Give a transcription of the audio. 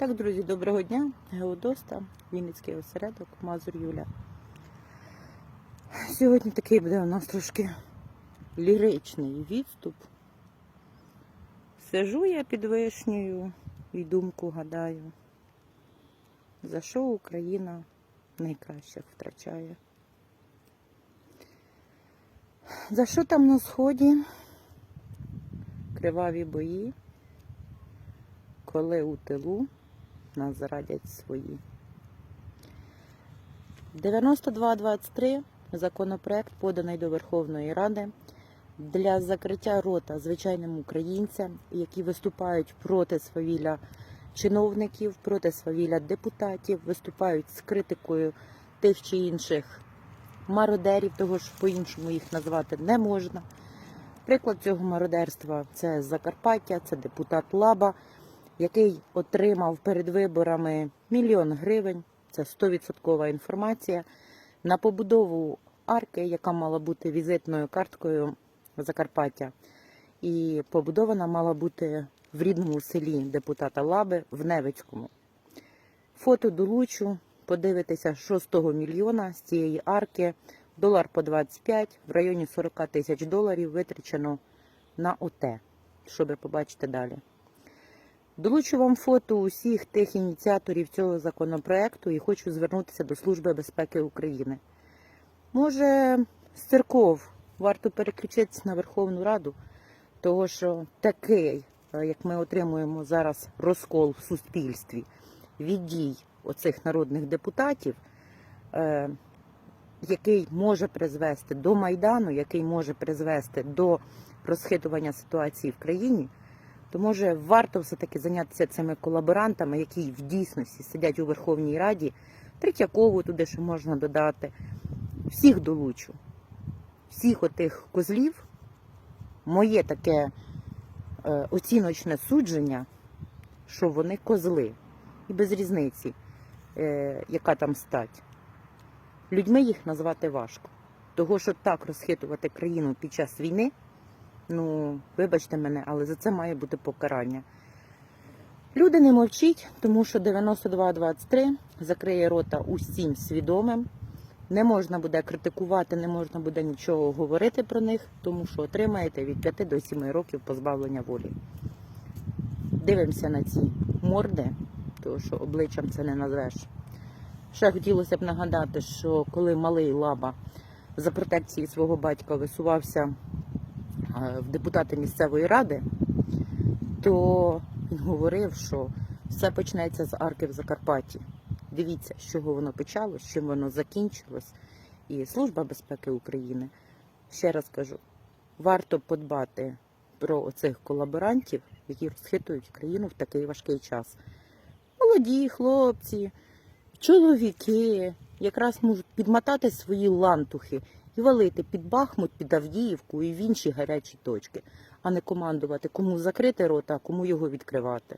Так, друзі, доброго дня. Геодоста, Вінницький осередок, Мазур Юля. Сьогодні такий буде у нас трошки ліричний відступ. Сижу я під вишнею і думку гадаю, за що Україна найкраще втрачає. За що там на сході криваві бої, коли у тилу нас зрадять свої. 9223 законопроект поданий до Верховної Ради для закриття рота звичайним українцям, які виступають проти свавілля чиновників, проти свавілля депутатів, виступають з критикою тих чи інших мародерів, того ж по-іншому їх назвати не можна. Приклад цього мародерства це Закарпаття, це депутат Лаба, який отримав перед виборами мільйон гривень. Це 100% інформація на побудову арки, яка мала бути візитною карткою Закарпаття. І побудована мала бути в рідному селі депутата Лаби в Невицькому. Фото долучу, подивитися, що з того мільйона з цієї арки, долар по 25, в районі 40 тисяч доларів витрачено на ОТ, щоб побачити далі. Долучу вам фото усіх тих ініціаторів цього законопроекту і хочу звернутися до Служби безпеки України. Може, з церков варто переключитися на Верховну Раду, того що такий, е, як ми отримуємо зараз розкол в суспільстві від дій оцих народних депутатів, е, який може призвести до Майдану, який може призвести до розхитування ситуації в країні, то може варто все-таки зайнятися цими колаборантами, які в дійсності сидять у Верховній Раді, Третьякову туди ще можна додати. Всіх долучу. Всіх отих козлів, моє таке е, оціночне судження, що вони козли. І без різниці, е, яка там стать. Людьми їх назвати важко. Того, що так розхитувати країну під час війни, ну, вибачте мене, але за це має бути покарання. Люди не мовчіть, тому що 92-23 закриє рота усім свідомим. Не можна буде критикувати, не можна буде нічого говорити про них, тому що отримаєте від 5 до 7 років позбавлення волі. Дивимося на ці морди, тому що обличчям це не назвеш. Ще хотілося б нагадати, що коли малий лаба за протекції свого батька висувався в депутати місцевої ради, то він говорив, що все почнеться з арки в Закарпатті. Дивіться, з чого воно почалось, чим воно закінчилось. І Служба безпеки України, ще раз кажу, варто подбати про оцих колаборантів, які розхитують країну в такий важкий час. Молоді хлопці, чоловіки якраз можуть підмотати свої лантухи валити під Бахмут, під Авдіївку і в інші гарячі точки, а не командувати, кому закрити рота, а кому його відкривати.